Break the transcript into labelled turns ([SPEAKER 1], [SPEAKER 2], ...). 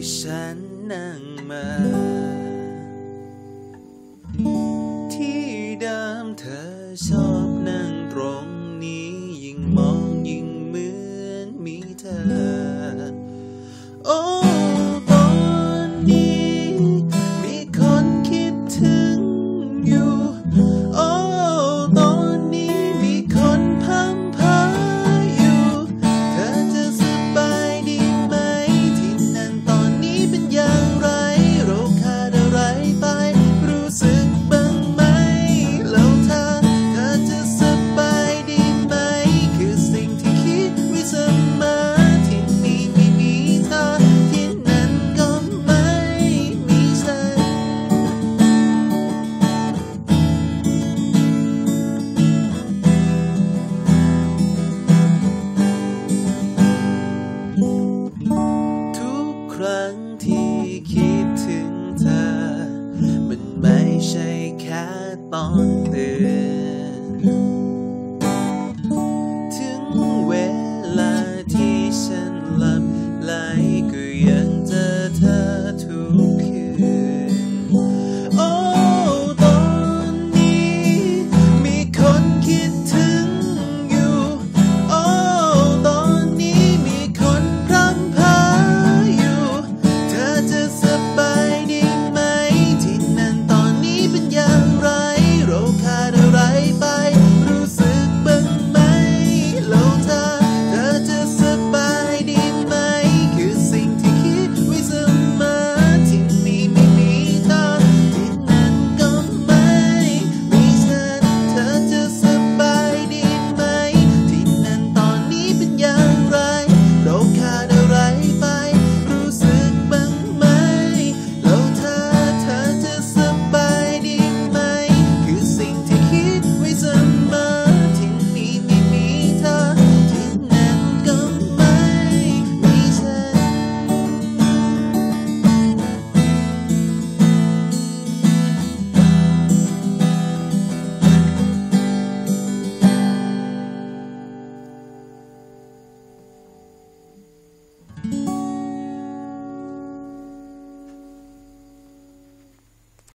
[SPEAKER 1] ที่ฉันนั่งมา ที่เดิมเธอชอบนั่งตรงนี้ ยิ่งมองยิ่งเหมือนมีเธอ ที่คิดถึงเธอ มันไม่ใช่แค่ตอนตื่น